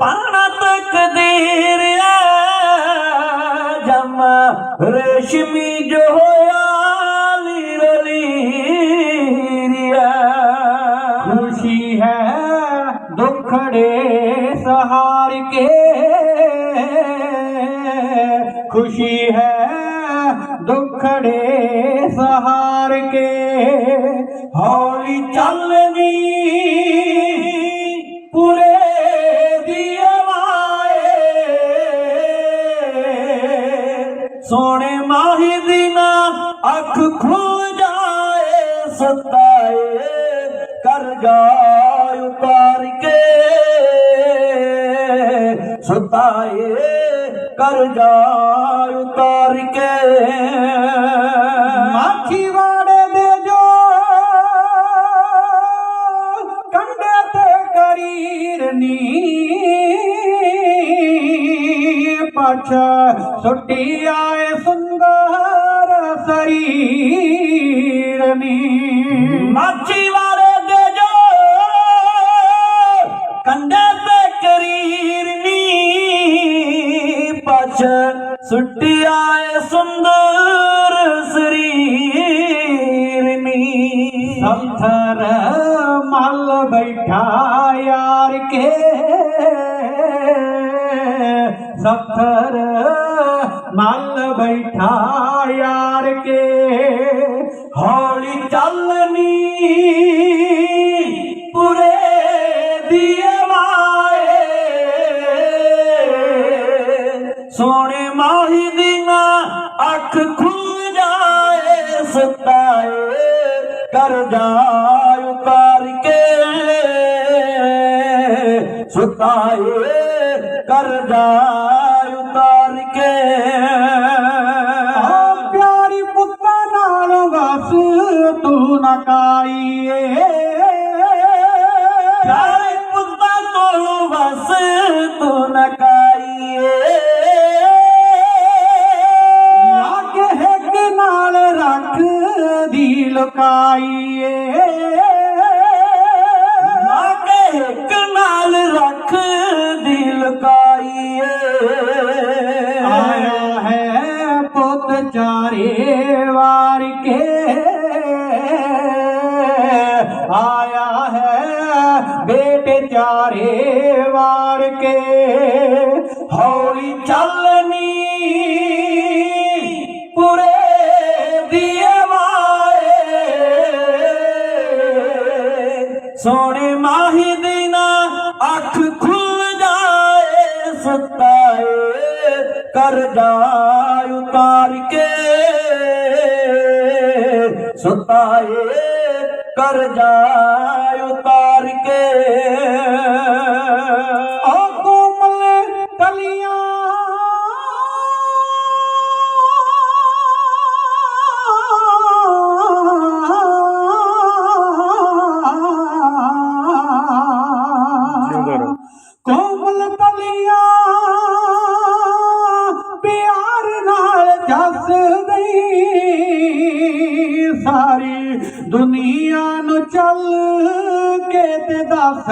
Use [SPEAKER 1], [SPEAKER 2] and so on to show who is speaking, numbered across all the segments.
[SPEAKER 1] ਪਾਣਾ ਤਕਦੀਰ ਆ, ਜਮ ਰੇਸ਼ਮੀ ਜੋ ਹੋਇਆ ਲੀਰੀਆ
[SPEAKER 2] ਖੁਸ਼ੀ ਹੈ ਦੁਖੜੇ ਸਹਾਰ ਕੇ, ਖੁਸ਼ੀ ਹੈ ਦੁਖੜੇ ਸਹਾਰ ਕੇ।
[SPEAKER 1] ਹੌਲੀ ਚੱਲਦੀ ਅੱਖ ਜਾਏ ਸਤਾਏ ਕਰ ਜਾ ਉਤਾਰ ਕੇ। ਸਤਾਏ ਕਰ ਜਾ ਉਤਾਰ ਕੇ।
[SPEAKER 2] ਮਾਖੀ ਵਾੜੇ ਦੇ ਜੋ ਕੰਡੇ ਤੇ ਕਰੀਰ ਕਰੀਰਨੀ ਪਛ ਸੁੱਟੀ ਆਏ ਸੁੰਦਰ ਸਰੀਰ ਨੀ।
[SPEAKER 1] ਮਾਛੀ ਵਾਲੇ ਦੇ ਜੋ ਕੰਡੇ ਤੇ ਕਰੀਰ ਨੀ। ਪਛ ਸੁੱਟੀ ਆਏ ਸੁੰਦਰ ਸਰੀਰ ਨੀ।
[SPEAKER 2] ਸੰਥਰ ਮਲ ਬੈਠਾ ਯਾਰ ਕੇ। ਸੰਥਰ ਮਲ ਬੈਠਾ ਯਾਰ ਕੇ।
[SPEAKER 1] ਹੌਲੀ ਚੱਲਨੀ ਪੂਰੇ ਦੀਏ ਵਾਏ ਸੋਹਣੇ ਮਾਹੀ ਦੀਆਂ ਅੱਖ ਖੁੱਲ ਜਾਏ, ਸਤਾਏ। ਕਰ ਜਾ ਉਤਾਰ ਕੇ। ਸਤਾਏ। ਕਰ ਜਾ ਉਤਾਰ ਕੇ।
[SPEAKER 2] ਆ ਪਿਆਰੀ ਪੁੱਤਾਂ ਨਾਲ ਵਸ ਤੂੰ ਨਾ ਕਾਈਏ
[SPEAKER 1] ਪਿਆਰੇ ਪੁੱਤਾਂ ਤੋਂ ਵਸ ਤੂੰ ਨਕਾਈਏ
[SPEAKER 2] ਲਾਗੇ ਇੱਕ ਨਾਲ ਰੱਖ ਦੀ ਲੁਕਾਈਏ ਚਾਰੇ ਵਾਰ ਕੇ ਆਇਆ ਹੈ। ਬੇਟੇ ਚਾਰੇ ਵਾਰ ਕੇ
[SPEAKER 1] ਹੌਲੀ ਚੱਲਨੀ ਕਰ ਜਾ ਉਤਾਰ ਕੇ ਸਤਾਏ ਕਰ ਜਾ ਉਤਾਰ ਕੇ।
[SPEAKER 2] ਦੁਨੀਆ ਨੂੰ ਚੱਲ ਕੇ ਤੇ ਦੱਸ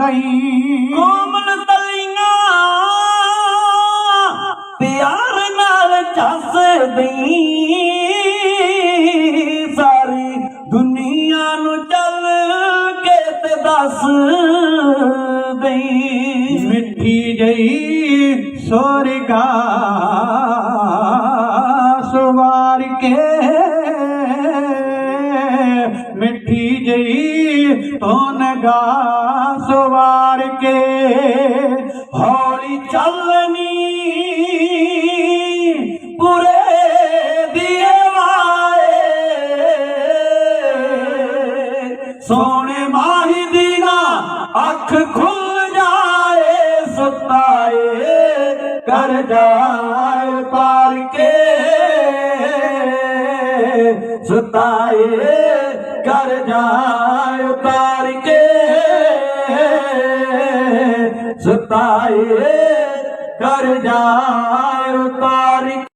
[SPEAKER 2] ਗਈ
[SPEAKER 1] ਕੋਮਲ ਤਲੀਆਂ ਪਿਆਰ ਨਾਲ ਚੱਸਦੀ ਸਾਰੀ ਦੁਨੀਆ ਨੂੰ ਚੱਲ ਕੇ ਤੇ ਦੱਸ ਦਈ
[SPEAKER 2] ਮਿੱਠੀ ਜਈ ਸੋਰਗਾ ਮਿੱਠੀ ਜਈ ਤੋਨਗਾ ਸਵਾਰ ਕੇ।
[SPEAKER 1] ਹੌਲੀ ਚੱਲਨੀ ਪੂਰੇ ਦੀਏ ਵਾਏ ਸੋਹਣੇ ਮਾਹੀ ਦੀਨਾ ਅੱਖ ਖੁੱਲ ਜਾਏ, ਸੁਤਾਏ ਕਰ ਜਾਏ ਪਾਰ ਕੇ। ਸੁਤਾਏ ਕਰ ਜਾਏ ਉਤਾਰ ਕੇ। ਸੁਤਾਏ ਕਰ ਜਾਏ ਉਤਾਰ